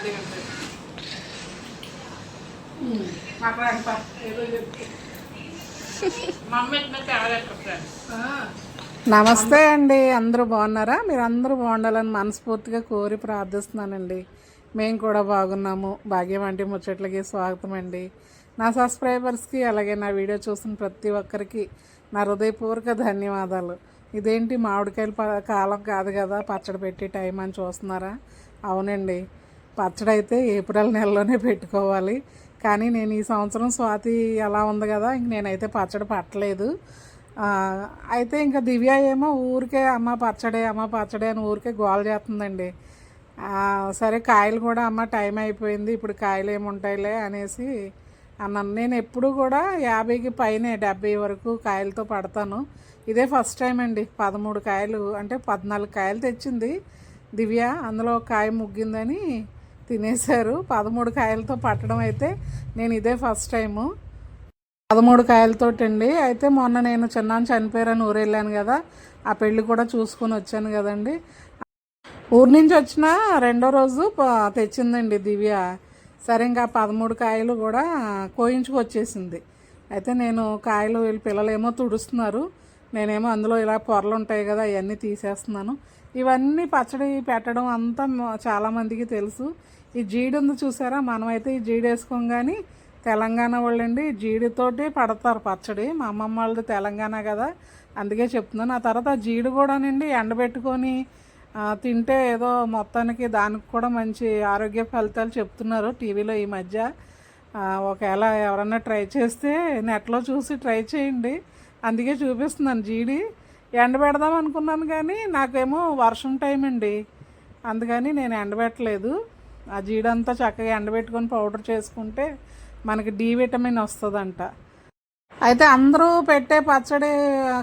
నమస్తే అండి అందరూ బాగున్నారా? మీరు అందరూ బాగుండాలని మనస్ఫూర్తిగా కోరి ప్రార్థిస్తున్నానండి. మేము కూడా బాగున్నాము. భాగ్యం అంటే ముచ్చట్లకి స్వాగతం అండి. నా సబ్స్క్రైబర్స్కి అలాగే నా వీడియో చూసిన ప్రతి ఒక్కరికి నా హృదయపూర్వక ధన్యవాదాలు. ఇదేంటి మామిడికాయల ప- కాలం కాదు కదా పచ్చడి పెట్టి టైం అని చూస్తున్నారా? అవునండి. పచ్చడి అయితే ఏప్రిల్ నెలలోనే పెట్టుకోవాలి. కానీ నేను ఈ సంవత్సరం స్వాతి ఎలా ఉంది కదా ఇంక నేనైతే పచ్చడి పట్టలేదు. అయితే ఇంకా దివ్య ఏమో ఊరికే అమ్మ పచ్చడే అమ్మ పచ్చడే అని ఊరికే గోల చేస్తుందండి. సరే కాయలు కూడా అమ్మ టైం అయిపోయింది ఇప్పుడు కాయలు ఏముంటాయిలే అనేసి అన్నాను. నేను ఎప్పుడు కూడా యాభైకి పైనే డెబ్బై వరకు కాయలతో పడతాను. ఇదే ఫస్ట్ టైం అండి పదమూడు కాయలు అంటే పద్నాలుగు కాయలు తెచ్చింది దివ్య. అందులో ఒక కాయ ముగ్గిందని తినేశారు. పదమూడు కాయలతో పట్టడం అయితే నేను ఇదే ఫస్ట్ టైము. పదమూడు కాయలతోటండి. అయితే మొన్న నేను చిన్నాను చనిపోయారని ఊరు వెళ్ళాను కదా. ఆ పెళ్ళి కూడా చూసుకొని వచ్చాను కదండి. ఊరు నుంచి వచ్చిన రెండో రోజు తెచ్చిందండి దివ్య. సరే ఇంకా పదమూడు కాయలు కూడా కోయించుకొచ్చేసింది. అయితే నేను కాయలు వీళ్ళు పిల్లలేమో తుడుస్తున్నారు. నేనేమో అందులో ఇలా పొరలు ఉంటాయి కదా అవన్నీ తీసేస్తున్నాను. ఇవన్నీ పచ్చడి పెట్టడం అంతా చాలామందికి తెలుసు. ఈ జీడి ఉంది చూసారా? మనమైతే ఈ జీడి వేసుకోం కానీ తెలంగాణ వాళ్ళండి జీడితోటి పడతారు పచ్చడి. మా అమ్మమ్మ వాళ్ళది తెలంగాణ కదా అందుకే చెప్తున్నాను. ఆ తర్వాత జీడి కూడానండి ఎండబెట్టుకొని తింటే ఏదో మొత్తానికి దానికి కూడా మంచి ఆరోగ్య ఫలితాలు చెప్తున్నారు టీవీలో ఈ మధ్య. ఒకవేళ ఎవరన్నా ట్రై చేస్తే నెట్లో చూసి ట్రై చేయండి. అందుకే చూపిస్తున్నాను జీడి. ఎండబెడదాం అనుకున్నాను కానీ నాకేమో వర్షం టైం అండి. అందుకని నేను ఎండబెట్టలేదు. ఆ జీడంతా చక్కగా ఎండబెట్టుకొని పౌడర్ చేసుకుంటే మనకి డి విటమిన్ వస్తుందంట. అయితే అందరూ పెట్టే పచ్చడి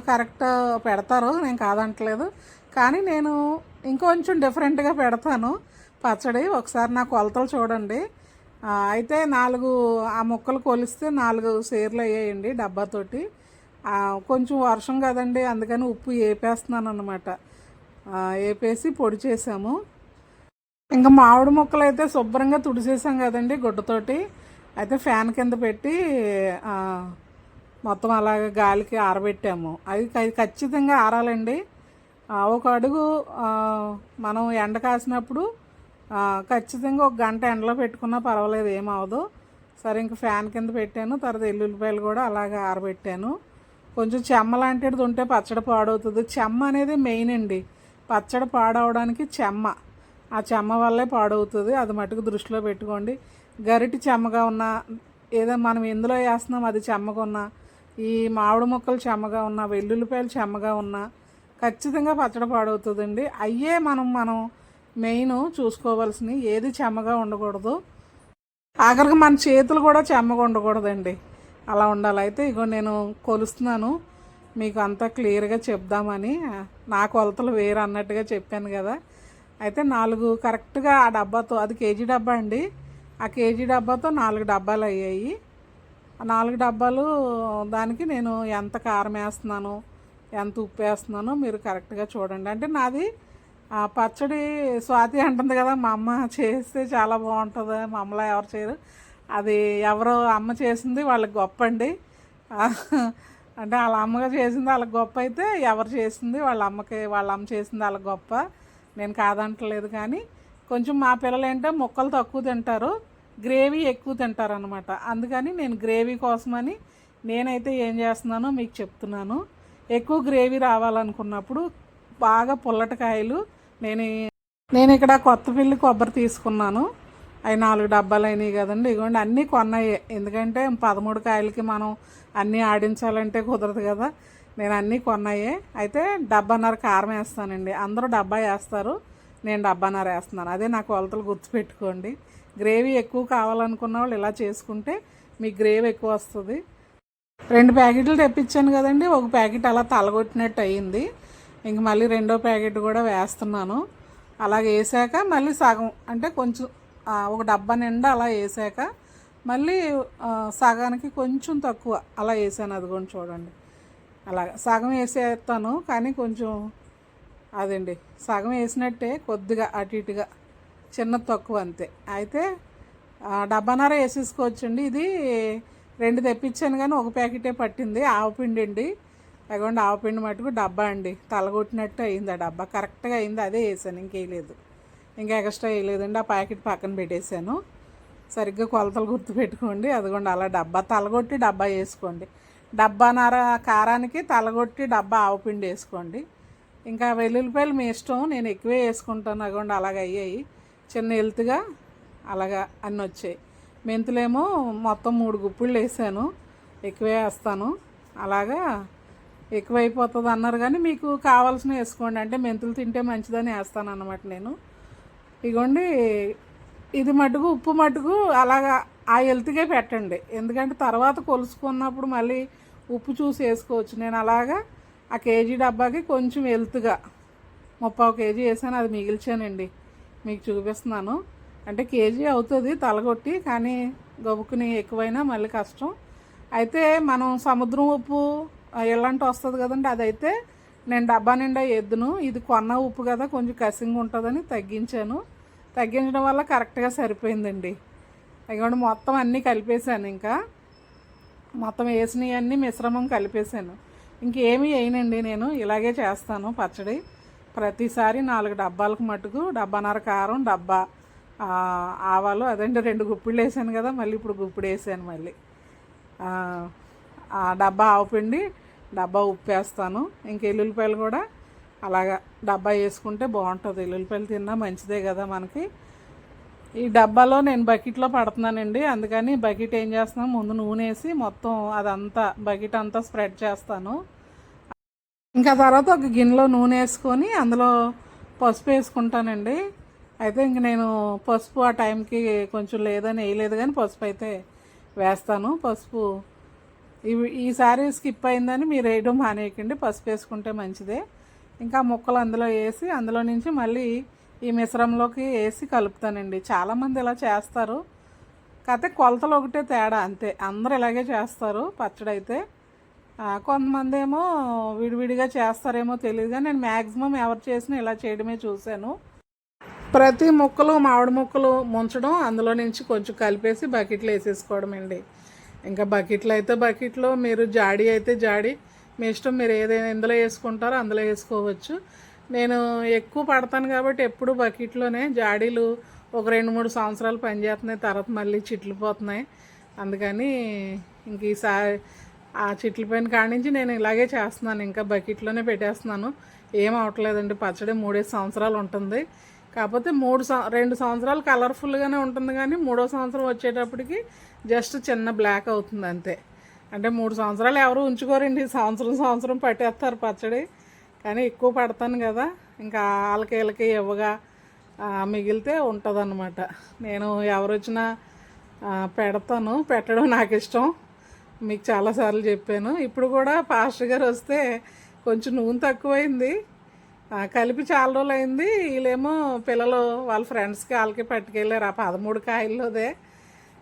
కరెక్ట్ పెడతారు నేను కాదంటలేదు. కానీ నేను ఇంకొంచెం డిఫరెంట్గా పెడతాను పచ్చడి. ఒకసారి నా కొలతలు చూడండి. అయితే నాలుగు ఆ ముక్కలు కొలిస్తే నాలుగు సీర్లు అయ్యాయండి డబ్బాతోటి కొంచెం వర్షం కదండి అందుకని ఉప్పు వేపేస్తున్నాను అనమాట వేపేసి పొడి చేసాము. ఇంకా మామిడి ముక్కలు అయితే శుభ్రంగా తుడిసేసాం కదండి గుడ్డతోటి. అయితే ఫ్యాన్ కింద పెట్టి మొత్తం అలాగ గాలికి ఆరబెట్టాము. అది ఖచ్చితంగా ఆరాలండి. ఒక అడుగు మనం ఎండ కాసినప్పుడు ఖచ్చితంగా ఒక గంట ఎండలో పెట్టుకున్నా పర్వాలేదు ఏమవదు సరే ఇంక ఫ్యాన్ కింద పెట్టాను. తర్వాత ఎల్లుల్లిపాయలు కూడా అలాగే ఆరబెట్టాను. కొంచెం చెమ్మ లాంటిది ఉంటే పచ్చడి పాడవుతుంది. చెమ్మ అనేది మెయిన్ అండి. పచ్చడి పాడవడానికి చెమ్మ. ఆ చెమ్మ వల్లే పాడవుతుంది. అది మటుకు దృష్టిలో పెట్టుకోండి. గరిటి చెమ్మగా ఉన్న ఏదో మనం ఎందులో వేస్తున్నాం? అది చెమ్మగా ఉన్నా ఈ మామిడి ముక్కలు చెమ్మగా ఉన్నా వెల్లుల్లిపాయలు చెమ్మగా ఉన్నా ఖచ్చితంగా పచ్చడి పాడవుతుందండి. అయ్యే మనం మనం మెయిన్ చూసుకోవాల్సినవి ఏది చెమ్మగా ఉండకూడదు. ఆఖరికి మన చేతులు కూడా చెమ్మగా ఉండకూడదండి. అలా ఉండాలి. అయితే ఇగో నేను కొలుస్తున్నాను. మీకు అంతా క్లియర్గా చెప్దామని. నా కొలతలు వేరు అన్నట్టుగా చెప్పాను కదా. అయితే నాలుగు కరెక్ట్గా ఆ డబ్బాతో అది కేజీ డబ్బా అండి. ఆ కేజీ డబ్బాతో నాలుగు డబ్బాలు అయ్యాయి. ఆ నాలుగు డబ్బాలు దానికి నేను ఎంత కారం వేస్తున్నాను ఎంత ఉప్పు వేస్తున్నానో మీరు కరెక్ట్గా చూడండి. అంటే నాది ఆ పచ్చడి స్వాతి అంటుంది కదా మా అమ్మ చేస్తే చాలా బాగుంటుంది మా అమ్మలా ఎవరు చేయరు. అది ఎవరో అమ్మ చేసింది వాళ్ళకి గొప్ప అండి. అంటే వాళ్ళ అమ్మగా చేసింది వాళ్ళకి గొప్ప అయితే ఎవరు చేసింది వాళ్ళ అమ్మకి వాళ్ళ అమ్మ చేసింది వాళ్ళకి గొప్ప. నేను కాదంటలేదు కానీ కొంచెం మా పిల్లలు ఏంటో ముక్కలు తక్కువ తింటారు గ్రేవీ ఎక్కువ తింటారు అనమాట అందుకని నేను గ్రేవీ కోసమని నేనైతే ఏం చేస్తున్నానో మీకు చెప్తున్నాను. ఎక్కువ గ్రేవీ రావాలనుకున్నప్పుడు బాగా పుల్లటకాయలు నేను నేను ఇక్కడ కొత్త పిల్లి కొబ్బరి తీసుకున్నాను. అవి నాలుగు డబ్బాలు అయినాయి కదండి ఇదిగోండి అన్నీ కొన్నాయి. ఎందుకంటే పదమూడు కాయలకి మనం అన్నీ ఆడించాలంటే కుదరదు కదా. నేను అన్నీ కొన్నాయే. అయితే డబ్బాన్నర కారం వేస్తానండి. అందరూ డబ్బా వేస్తారు. నేను డబ్బాన్నర వేస్తున్నాను. అదే నా కొలతలు గుర్తుపెట్టుకోండి. గ్రేవీ ఎక్కువ కావాలనుకున్న వాళ్ళు ఇలా చేసుకుంటే మీకు గ్రేవీ ఎక్కువ వస్తుంది. రెండు ప్యాకెట్లు తెప్పించాను కదండి. ఒక ప్యాకెట్ అలా తలగొట్టినట్టు అయ్యింది ఇంక మళ్ళీ రెండో ప్యాకెట్ కూడా వేస్తున్నాను. అలా వేసాక మళ్ళీ సగం అంటే కొంచెం ఒక డబ్బా నిండా అలా వేసాక మళ్ళీ సగానికి కొంచెం తక్కువ అలా వేసాను. అదిగోండి చూడండి. అలా సగం వేసేస్తాను కానీ కొంచెం అదండి సగం వేసినట్టే కొద్దిగా అటు ఇటుగా చిన్న తక్కువ అంతే. అయితే డబ్బానార వేసేసుకోవచ్చండి. ఇది రెండు తెప్పించాను కానీ ఒక ప్యాకెటే పట్టింది ఆవపిండి అండి. అదిగోండి ఆవపిండి మటుకు డబ్బా అండి. తలగొట్టినట్టు అయింది ఆ డబ్బా. కరెక్ట్గా అయింది అదే వేసాను ఇంకేయలేదు. ఇంకా ఎక్స్ట్రా వేయలేదండి ఆ ప్యాకెట్ పక్కన పెట్టేశాను. సరిగ్గా కొలతలు గుర్తు పెట్టుకోండి అదిగోండి అలా డబ్బా తలగొట్టి డబ్బా వేసుకోండి. డబ్బాన్నర కారానికి తలగొట్టి డబ్బా ఆవపిండి వేసుకోండి. ఇంకా వెల్లుల్లిపాయలు మీ ఇష్టం నేను ఎక్కువే వేసుకుంటాను. అగోండి అలాగ అయ్యాయి. చిన్న హెల్త్గా అలాగా అన్నీ వచ్చాయి. మెంతులేమో మొత్తం మూడు గుప్పిళ్ళు వేసాను. ఎక్కువే వేస్తాను. అలాగా ఎక్కువైపోతుంది అన్నారు కానీ మీకు కావాల్సిన వేసుకోండి. అంటే మెంతులు తింటే మంచిదని వేస్తాను అన్నమాట నేను. ఇగోండి ఇది మటుకు ఉప్పు మటుకు అలాగా ఆ హెల్త్గా పెట్టండి. ఎందుకంటే తర్వాత కొలుసుకున్నప్పుడు మళ్ళీ ఉప్పు చూసి వేసుకోవచ్చు. నేను అలాగా ఆ కేజీ డబ్బాకి కొంచెం ఎల్తుగా ముప్పావు కేజీ వేసాను. అది మిగిల్చానండి. మీకు చూపిస్తున్నాను. అంటే కేజీ అవుతుంది తలగొట్టి కానీ గబుకుని ఎక్కువైనా మళ్ళీ కష్టం. అయితే మనం సముద్రం ఉప్పు ఇలాంటి వస్తుంది కదండి అదైతే నేను డబ్బా నిండా ఎద్దును. ఇది కొన్న ఉప్పు కదా కొంచెం కసింగ్ ఉంటుందని తగ్గించాను. తగ్గించడం వల్ల కరెక్ట్గా సరిపోయిందండి. అదిగోండి మొత్తం అన్నీ కలిపేశాను ఇంకా. మొత్తం వేసినవన్నీ మిశ్రమం కలిపేశాను. ఇంకేమీ వేయనండి నేను ఇలాగే చేస్తాను పచ్చడి. ప్రతిసారి నాలుగు డబ్బాలకు మటుకు డబ్బాన్నర కారం డబ్బా ఆవాలు అదండి రెండు గుప్పిళ్ళు వేసాను కదా మళ్ళీ ఇప్పుడు గుప్పిడు వేసాను మళ్ళీ. ఆ, డబ్బా ఆవుపిండి డబ్బా ఉప్పు వేస్తాను. ఇంక ఎల్లుల్లిపాయలు కూడా అలాగా డబ్బా వేసుకుంటే బాగుంటుంది. ఎల్లుల్లిపాయలు తిన్నా మంచిదే కదా మనకి. ఈ డబ్బాలో నేను బకెట్లో పడుతున్నానండి. అందుకని బకెట్ ఏం చేస్తున్నాను ముందు నూనె వేసి మొత్తం అదంతా బకెట్ అంతా స్ప్రెడ్ చేస్తాను. ఇంకా తర్వాత ఒక గిన్నెలో నూనె వేసుకొని అందులో పసుపు వేసుకుంటానండి. అయితే ఇంక నేను పసుపు ఆ టైంకి కొంచెం లేదని వేయలేదు కానీ పసుపు అయితే వేస్తాను. పసుపు ఇవి ఈసారి స్కిప్ అయిందని మీరు వేయడం మానేయకండి. పసుపు వేసుకుంటే మంచిదే. ఇంకా ముక్కలు అందులో వేసి అందులో నుంచి మళ్ళీ ఈ మిశ్రమంలోకి వేసి కలుపుతానండి. చాలామంది ఇలా చేస్తారు. కాకపోతే కొలతలు ఒకటే తేడా అంతే. అందరూ ఇలాగే చేస్తారు పచ్చడి అయితే కొంతమంది ఏమో విడివిడిగా చేస్తారేమో తెలియదు కానీ నేను మ్యాక్సిమం ఎవరు చేసినా ఇలా చేయడమే చూశాను. ప్రతి ముక్కలు మామిడి ముక్కలు ముంచడం అందులో నుంచి కొంచెం కలిపేసి బకెట్లు వేసేసుకోవడం అండి ఇంకా బకెట్లు అయితే బకెట్లో మీరు జాడీ అయితే జాడీ. మీ ఇష్టం మీరు ఏదైనా ఇందులో వేసుకుంటారో అందులో వేసుకోవచ్చు. నేను ఎక్కువ పడతాను కాబట్టి ఎప్పుడు బకెట్లోనే జాడీలు ఒక రెండు మూడు సంవత్సరాలు పనిచేస్తున్నాయి తర్వాత మళ్ళీ చిట్లిపోతున్నాయి అందుకని ఇంక ఈసారి ఆ చిట్ల పైన కాడి నుంచి నేను ఇలాగే చేస్తున్నాను ఇంకా బకెట్లోనే పెట్టేస్తున్నాను. ఏం అవట్లేదండి పచ్చడి మూడేసి సంవత్సరాలు ఉంటుంది. కాకపోతే మూడు రెండు సంవత్సరాలు కలర్ఫుల్గానే ఉంటుంది కానీ మూడో సంవత్సరం వచ్చేటప్పటికి జస్ట్ చిన్న బ్లాక్ అవుతుంది అంతే. అంటే మూడు సంవత్సరాలు ఎవరు ఉంచుకోరండి సంవత్సరం సంవత్సరం పట్టేస్తారు పచ్చడి. కానీ ఎక్కువ పడతాను కదా. ఇంకా వాళ్ళకి వీళ్ళకి ఇవ్వగా మిగిలితే ఉంటుందన్నమాట. నేను ఎవరొచ్చినా పెడతాను. పెట్టడం నాకు ఇష్టం. మీకు చాలాసార్లు చెప్పాను. ఇప్పుడు కూడా పాస్టర్ గారు వస్తే కొంచెం నూనె తక్కువైంది. కలిపి చాలా రోజులు అయింది వీళ్ళేమో పిల్లలు వాళ్ళ ఫ్రెండ్స్కి వాళ్ళకి పట్టుకెళ్ళారు. ఆ పదమూడు కాయల్లోదే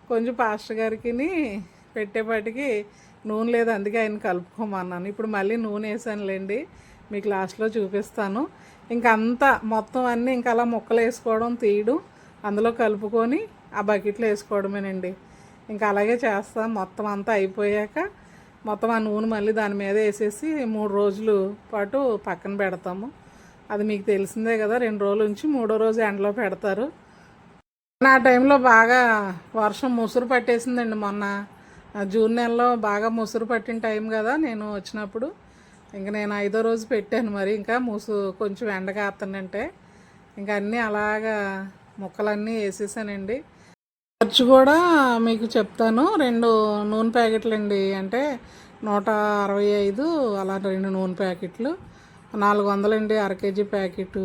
కొంచెం పాస్టర్ గారికి పెట్టేపాటికి నూనె లేదు. అందుకే ఆయన కలుపుకోమన్నాను. ఇప్పుడు మళ్ళీ నూనె వేసానులేండి. మీకు లాస్ట్లో చూపిస్తాను. ఇంకా అంతా మొత్తం అన్నీ ఇంకా అలా ముక్కలు వేసుకోవడం తీయడం అందులో కలుపుకొని ఆ బకెట్లో వేసుకోవడమేనండి. ఇంకా అలాగే చేస్తాం. మొత్తం అంతా అయిపోయాక మొత్తం ఆ నూనె మళ్ళీ దాని మీద వేసేసి మూడు రోజులు పాటు పక్కన పెడతాము. అది మీకు తెలిసిందే కదా రెండు రోజుల నుంచి మూడో రోజు ఎండలో పెడతారు. నా టైంలో బాగా వర్షం ముసురు పట్టేసిందండి మొన్న. జూన్ నెలలో బాగా ముసురు పట్టిన టైం కదా నేను వచ్చినప్పుడు. ఇంకా నేను ఐదో రోజు పెట్టాను మరి. ఇంకా మూసు కొంచెం ఎండ ఇంకా అన్నీ అలాగా ముక్కలన్నీ వేసేసానండి. ఖర్చు కూడా మీకు చెప్తాను. రెండు నూనె ప్యాకెట్లు అండి అంటే నూట అరవై ఐదు అలా రెండు నూనె ప్యాకెట్లు. నాలుగు వందలండి అర కేజీ ప్యాకెట్.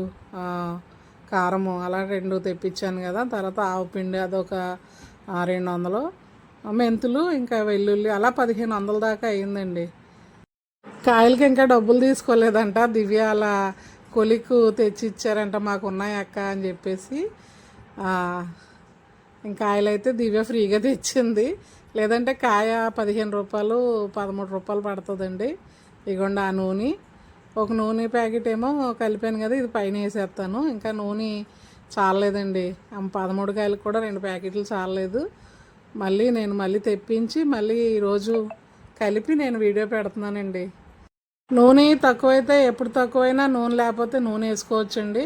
కారము అలా రెండు తెప్పించాను కదా. తర్వాత ఆవు పిండి అదొక రెండు వందలు. మెంతులు ఇంకా వెల్లుల్లి అలా పదిహేను వందల దాకా అయిందండి. కాయలకి ఇంకా డబ్బులు తీసుకోలేదంట. దివ్య అలా కొలికు తెచ్చి ఇచ్చారంట మాకు ఉన్నాయి అక్క అని చెప్పేసి. ఇంకా కాయలు దివ్య ఫ్రీగా తెచ్చింది. లేదంటే కాయ పదిహేను రూపాయలు పదమూడు రూపాయలు పడుతుందండి. ఇగోండి ఆ నూనె. ఒక నూనె ప్యాకెట్ ఏమో కలిపాను కదా ఇది పైన వేసేస్తాను. ఇంకా నూనె చాలలేదండి. పదమూడు కాయలకు కూడా రెండు ప్యాకెట్లు చాలలేదు. మళ్ళీ నేను మళ్ళీ తెప్పించి మళ్ళీ ఈరోజు కలిపి నేను వీడియో పెడుతున్నానండి. నూనె తక్కువైతే ఎప్పుడు తక్కువైనా నూనె లేకపోతే నూనె వేసుకోవచ్చండి.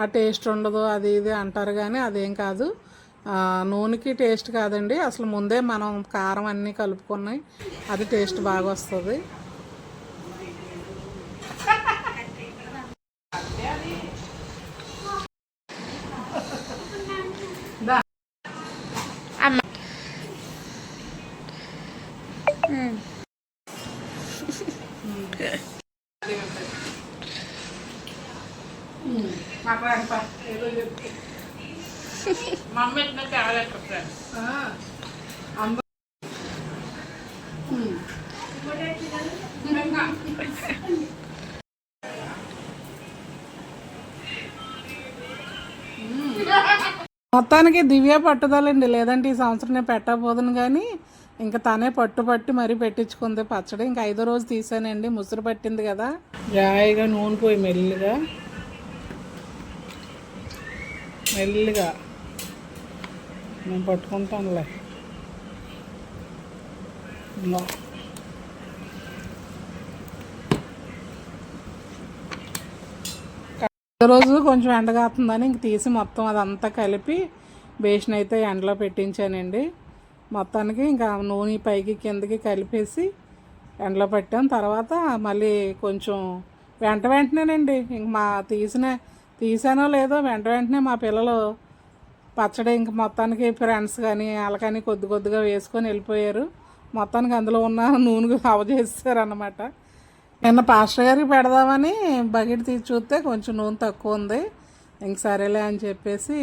ఆ టేస్ట్ ఉండదు అది ఇది అంటారు కానీ అదేం కాదు. ఆ, నూనెకి టేస్ట్ కాదండి. అసలు ముందే మనం కారం అన్నీ కలుపుకున్నాయి అది టేస్ట్ బాగా వస్తుంది. మమ్మీ ఫ్రెండ్స్ మొత్తానికి దివ్య పట్టుదలండి. లేదంటే ఈ సంవత్సరం నేను పెట్టబోదును కానీ ఇంకా తనే పట్టు పట్టి మరీ పెట్టించుకుంది పచ్చడి. ఇంకా ఐదో రోజు తీసానండి. ముసురు పట్టింది కదా. జాయిగా నూనె పోయి మెల్లిగా మెల్లిగా నేను పట్టుకుంటానులే. ఇదిగో. రోజు కొంచెం ఎండగాతుందని ఇంక తీసి మొత్తం అదంతా కలిపి బేషన్ అయితే ఎండలో పెట్టించానండి. మొత్తానికి ఇంకా నూనె పైకి కిందకి కలిపేసి ఎండలో పెట్టాను తర్వాత మళ్ళీ కొంచెం వెంట వెంటనేనండి ఇంక మా తీసిన తీసానో లేదో వెంట వెంటనే మా పిల్లలు పచ్చడి ఇంక మొత్తానికి ఫ్రెండ్స్ కానీ వాళ్ళకని కొద్ది కొద్దిగా వేసుకొని వెళ్ళిపోయారు. మొత్తానికి అందులో ఉన్న నూనె హవ అన్నమాట నిన్న పాస్టర్ గారికి పెడదామని బకెట్ తీసి చూస్తే కొంచెం నూనె తక్కువ ఉంది. ఇంక సరేలే అని చెప్పేసి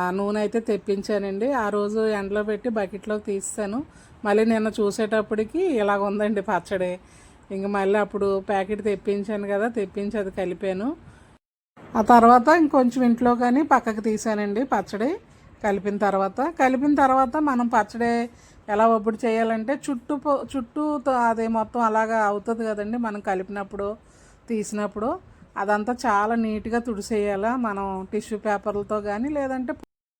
ఆ నూనె అయితే తెప్పించానండి. ఆ రోజు ఎండలో పెట్టి బకెట్లోకి తీస్తాను మళ్ళీ నిన్న చూసేటప్పటికి ఇలాగ ఉందండి పచ్చడి. ఇంక మళ్ళీ అప్పుడు ప్యాకెట్ తెప్పించాను కదా తెప్పించి అది కలిపాను. ఆ తర్వాత ఇంకొంచెం ఇంట్లో కానీ పక్కకు తీసానండి పచ్చడి కలిపిన తర్వాత. కలిపిన తర్వాత మనం పచ్చడి ఎలా ఒప్పుడు చేయాలంటే చుట్టూ చుట్టూతో చుట్టూ అది మొత్తం అలాగా అవుతుంది కదండి మనం కలిపినప్పుడు తీసినప్పుడు. అదంతా చాలా నీట్గా తుడిచేయాలా మనం టిష్యూ పేపర్లతో కానీ లేదంటే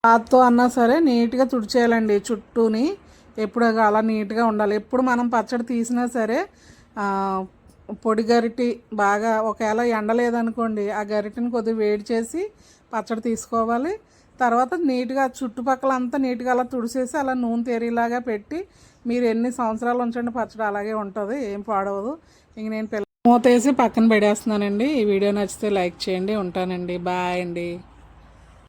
పాతతో అన్నా సరే నీట్గా తుడిచేయాలండి చుట్టూని. ఎప్పుడు అలా నీట్గా ఉండాలి. ఎప్పుడు మనం పచ్చడి తీసినా సరే పొడి గరిటి బాగా ఒకవేళ ఎండ లేదనుకోండి ఆ గరిటెని కొద్దిగా వేడి చేసి పచ్చడి తీసుకోవాలి. తర్వాత నీట్గా చుట్టుపక్కల అంతా నీట్గా అలా తుడిసేసి అలా నూనె తేరిలాగా పెట్టి మీరు ఎన్ని సంవత్సరాలు ఉంచండి పచ్చడి అలాగే ఉంటుంది ఏం పాడవదు. ఇంక నేను పిల్ల మూతేసి పక్కన పెడేస్తున్నానండి. ఈ వీడియో నచ్చితే లైక్ చేయండి ఉంటానండి. బాయ్ అండి.